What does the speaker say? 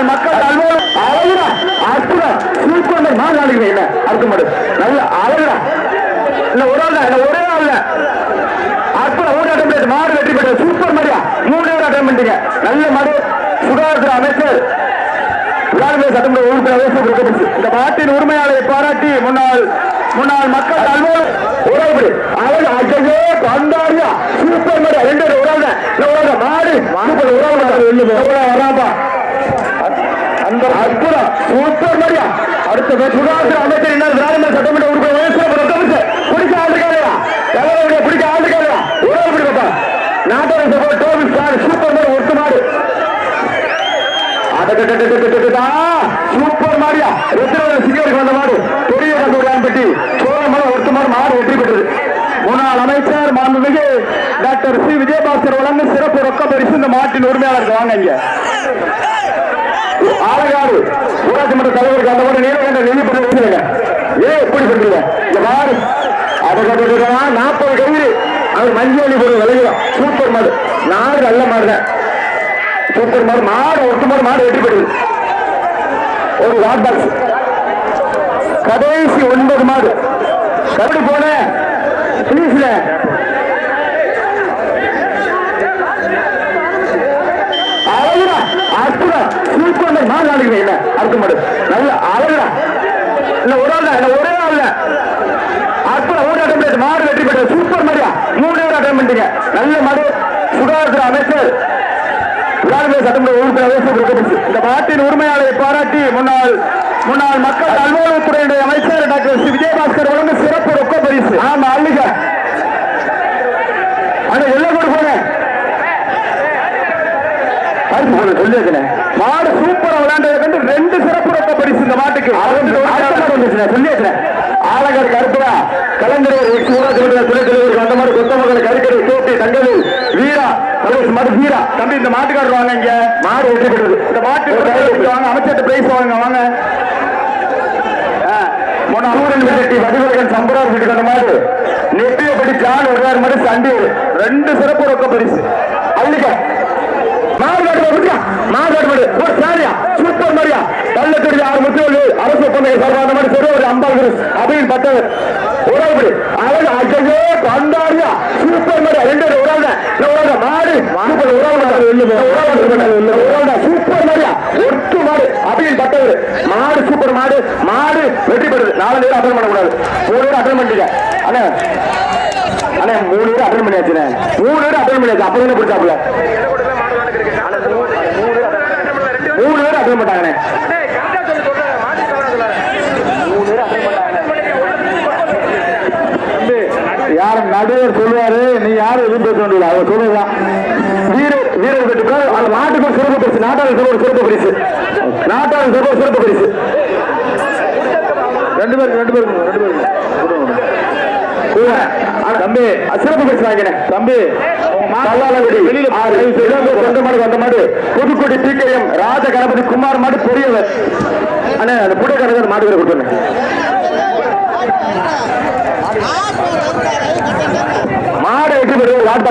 முன்னாள் மக்கள் அல்வோம் அழகுடா அற்புதம் சூப்பர் மாடு என்ன அர்த்தம் மாடு நல்ல அழகுடா. இல்ல ஒரு ஆள் தான் இல்ல ஒரே ஆள் இல்ல. அற்புதம் மூணு அட்டம் பண்ணி மாடு வெற்றி பெற்ற சூப்பர் மாடியா மூணு பேர் அட்டம் பண்ணிட்டீங்க. நல்ல மாடு சுகாதாரத்துறை அமைச்சர். விளாடுமே சட்டமன்ற உறுப்பினர் இந்த மாட்டின் உரிமையாளரை பாராட்டி முன்னாள் முன்னாள் மக்கள் அல்வோம் உறவுபடி அழகு அஜயோ கண்டாரியா சூப்பர் அடுத்த சுகாதார அமைச்சர் என்ன திராவிட சட்டமன்ற சூப்பர் மாடியா ருத்ரவர சிங்கருக்கு வந்த மாடு? பெரிய கண்டுபிடி சோழமலை ஒருத்தமாறு மாடு வெற்றி பெற்றது. முன்னாள் அமைச்சர் மாண்புமிகு டாக்டர் சி. விஜயபாஸ்கர் சிறப்பு ரொக்க பரிசு இந்த மாட்டின் உரிமையாளருக்கு வாங்க இங்க. நாற்பது கயிறு அவர் மஞ்சள் பொருள் விளையும் சூப்பர் மாடு நாடு நல்ல மாடு சூப்பர் மாடு மாடு ஒட்டு மாடு மாடு வெற்றி பெறுது ஒரு வாட் பாக்ஸ் கடைசி ஒன்பது மாடு கபடி போன பிளீஸ்ல அழகுடா அற்புதம் சூப்பர் மாடு நாளைக்கு என்ன அறுக்க மாடு நல்ல அழகுடா இல்ல ஒரு ஆள் தான் இல்ல ஒரே ஆள் இல்ல அற்புதம் ஒரு அட்டம் பண்ணி மாடு வெற்றி பெற்ற சூப்பர் மாடியா மூணு பேர் அட்டம் பண்ணிட்டீங்க நல்ல மாடு சுகாதாரத்துறை அமைச்சர் விளாடுமே சட்டமன்ற உறுப்பினர் அவேசம் கொடுக்கப்பட்டு இந்த மாட்டின் உரிமையாளரை பாராட்டி முன்னாள் முன்னாள் மக்கள் நல்வாழ்வுத்துறையுடைய அமைச்சர் டாக்டர் சி விஜயபாஸ்கர் வழங்கும் சிறப்பு ரொக்க பரிசு ஆமா அள்ளிக்க ஆனா எல்லாம் கூட போனேன் பரிசு போன சொல்லியிருக்கேன் மாடு சூப்பரா விளையாண்டதை கண்டு ரெண்டு சிறப்பு ரொக்க பரிசு இந்த மாட்டுக்கு சொல்லியிருக்கேன் ஆலங்காடு கருப்புரா கலந்துரையர் எக்ஸ் ஊராட்சி மன்ற துணைத் தலைவர் அந்த மாதிரி கொத்தமங்கல கறிக்கடை சோப்பி தங்கவேல் வீரா மாடு வீரா. தம்பி இந்த மாட்டுக்காரர் வாங்க இங்க. மாடு வெற்றி பெற்றது இந்த மாட்டு வாங்க. அமைச்சர்கிட்ட பிரைஸ் வாங்க. வாங்க முன்ன சூரன் வடிவகன் சம்பரார் வீட்டுக்கு அந்த மாடு. நெட்டியப்படி ஜான் ஒரு மாதிரி சண்டி. ரெண்டு சிறப்பு ரொக்க பரிசு. அள்ளிக்க. மாறுகாடு மாடு மாறுகாடு ஒரு சாரியா? சூப்பர் மாரியா? கள்ளக்கடி ஆறு முத்துவலி அரசு பொண்ணை சார்பா அந்த மாதிரி அம்பாள் குரு அப்படின்னு பட்டவர் உறவுபடி அழகு அஜயோ கண்டாரியா சூப்பர் மாரியா ரெண்டு பேரும் உறவு தான். உறவு மாடு. சூப்பர் உறவு உறவு சூப்பர் மாதிரியா ஒட்டு மாடு. அப்படின்னு பட்டவர் மாடு சூப்பர் மாடு. மாடு வெற்றி பெறுது. நாலு பேர் அட்டன் பண்ணக்கூடாது. மூணு பேர் அட்டன் பண்ணிட்டீங்க. அண்ணா. அண்ணா மூணு பேர் அட்டன் பண்ணியாச்சுண்ணே. மூணு பேர் அட்டன் பண்ணியாச்சு. அப்போ என்ன பிடிச்சாப்புல மூணு பேர் அட்டன் பண்ணாங்கண்ணே யார் நடுவர் சொல்லுவாரு. நீ யாரும் எதுவும் பேச வேண்டியது அவர் சொல்லுதான் வீர வீரர் பெற்றுக்கார் அந்த நாட்டுக்கு ஒரு சிறப்பு பரிசு நாட்டாளர் சிறப்பு சிறப்பு பரிசு. நாட்டாளர் சிறப்பு சிறப்பு பரிசு. ரெண்டு பேருக்கு ரெண்டு பேருக்கு ரெண்டு பேருக்கு. தம்பி சிறப்பு பரிசு வாங்கினேன். தம்பி புதுக்கோட்டை பிகேஎம் ராஜ கணபதி குமார் மாடு பெரியவர். அண்ணா அந்த புடக்கணக்கு மாடு கொடுத்துருங்க காட்ட